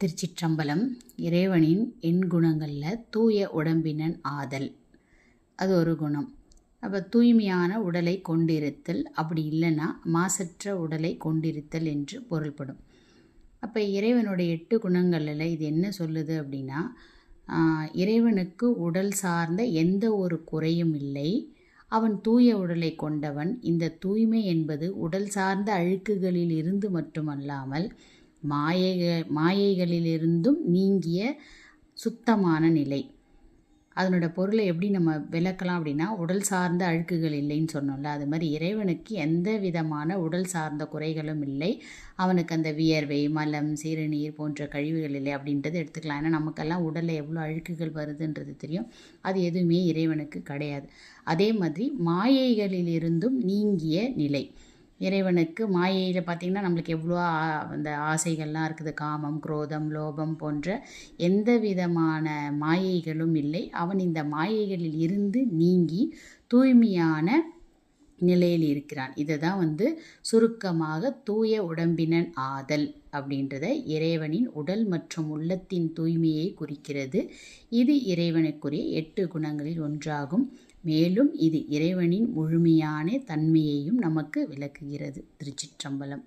திருச்சிற்றம்பலம் இறைவனின் எண் குணங்களில் தூய உடம்பினன் ஆதல். அது ஒரு குணம். அப்போ தூய்மையான உடலை கொண்டிருத்தல் அப்படி இல்லைன்னா மாசற்ற உடலை கொண்டிருத்தல் என்று பொருள்படும். அப்போ இறைவனுடைய எட்டு குணங்களில் இது என்ன சொல்லுது அப்படின்னா இறைவனுக்கு உடல் சார்ந்த எந்த ஒரு குறையும் இல்லை. அவன் தூய உடலை கொண்டவன். இந்த தூய்மை என்பது உடல் சார்ந்த அழுக்குகளில் இருந்து மட்டுமல்லாமல் மாயைக மாயைகளிலிருந்தும் நீங்கிய சுத்தமான நிலை. அதனோட பொருளை எப்படி நம்ம விளக்கலாம் அப்படின்னா உடல் சார்ந்த அழுக்குகள் இல்லைன்னு சொன்னோம்ல அது மாதிரி இறைவனுக்கு எந்த விதமான உடல் சார்ந்த குறைகளும் இல்லை. அவனுக்கு அந்த வியர்வை மலம் சிறுநீர் போன்ற கழிவுகள் இல்லை அப்படின்றது எடுத்துக்கலாம். ஏன்னா நமக்கெல்லாம் உடலில் எவ்வளோ அழுக்குகள் வருதுன்றது தெரியும். அது எதுவுமே இறைவனுக்கு கிடையாது. அதே மாதிரி மாயைகளிலிருந்தும் நீங்கிய நிலை. இறைவனுக்கு மாயையில் பார்த்திங்கன்னா நம்மளுக்கு எவ்வளோ ஆ- அந்த ஆசைகள்லாம் இருக்குது. காமம் குரோதம் லோபம் போன்ற எந்த விதமான மாயைகளும் இல்லை. அவன் இந்த மாயைகளில் இருந்து நீங்கி தூய்மையான நிலையில் இருக்கிறான். இதை தான் வந்து சுருக்கமாக தூய உடம்பினன் ஆதல் அப்படின்றத இறைவனின் உடல் மற்றும் உள்ளத்தின் தூய்மையை குறிக்கிறது. இது இறைவனுக்குரிய எட்டு குணங்களில் ஒன்றாகும். மேலும் இது இறைவனின் முழுமையான தன்மையையும் நமக்கு விளக்குகிறது. திருச்சிற்றம்பலம்.